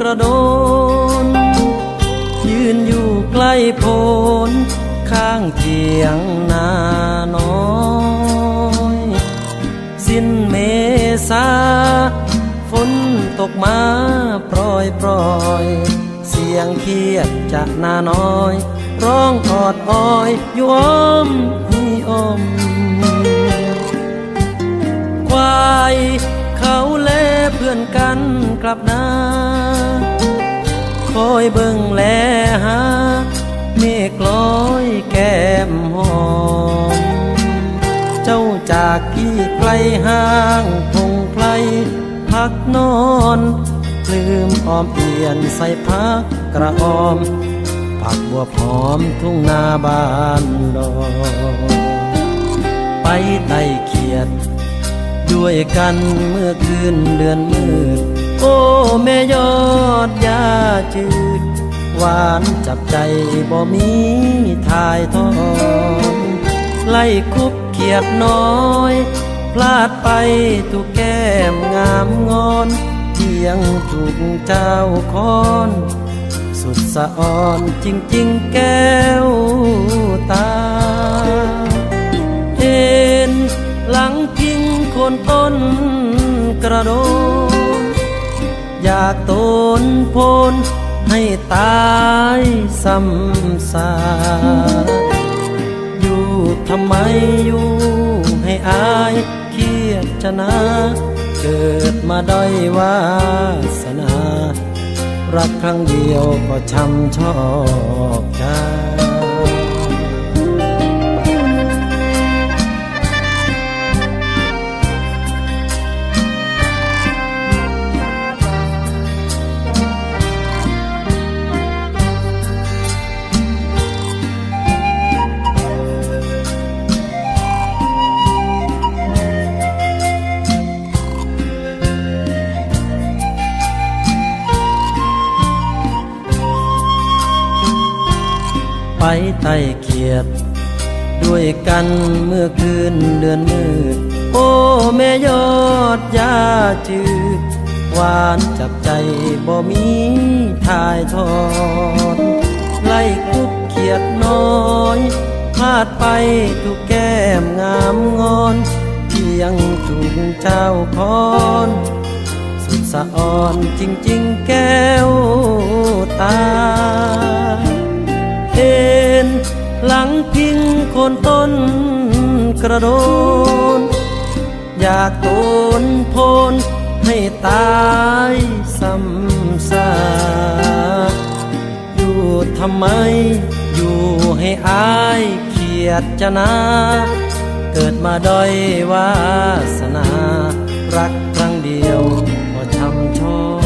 กระโดน ยืนอยู่ใกล้โพนข้างเทียงนาน้อย สิ้นเมษาฝนตกมาปล่อยปล่อย เสียงเครียดจากนาน้อย ร้องออดอ้อยย้อมฮีอ้อมควายเขา พื่อนกันกลับนาคอยเบิ่งแลหาเมฆลอยแก้มหอม เจ้าจากพี่ไกลห่างคงไกลพักนอนลืมออมเปลี่ยนใส่พักกระออม ผักบัวพร้อมทุ่งนาบ้านดอนไปไต่เขียด ด้วยกันเมื่อคืนเดือนมืด โอ้แม่ยอดยาจืด หวานจับใจบ่มีทายทอนไล่คุบเขียดน้อย พลาดไปถูกแก้มงามงอนเที่ยงถูกเจ้าคอน สุดสะอ่อนจริงๆแก้วตา นต้นกระโดนอยากตนพลให้ตายซ้ำซาอยู่ทำไมอยู่ให้อายเครียดชนะเกิดมาด้อยวาสนา รักครั้งเดียวก็ช้ำชอกใจ ไปไต่เขียด ด้วยกันเมื่อคืนเดือนมืด โอ้แม่ยอดยาจืดหวานจับใจบ่มีทายทอนไล่คุบเขียดน้อยพลาดไปถูกแก้มงามงอนเพียงถูกเจ้าพรสุดสะอ่อนจริง ๆ แก้วตาเห็นหลังพิงโค นต้นกระโดน อยากโตนพนให้ตายซ้ำซากอยู่ทำไม อยู่ให้อายเขียดจะนา เกิดมาด้อยวาสนา รักครั้งเดียวก็ช้ำชอกใจ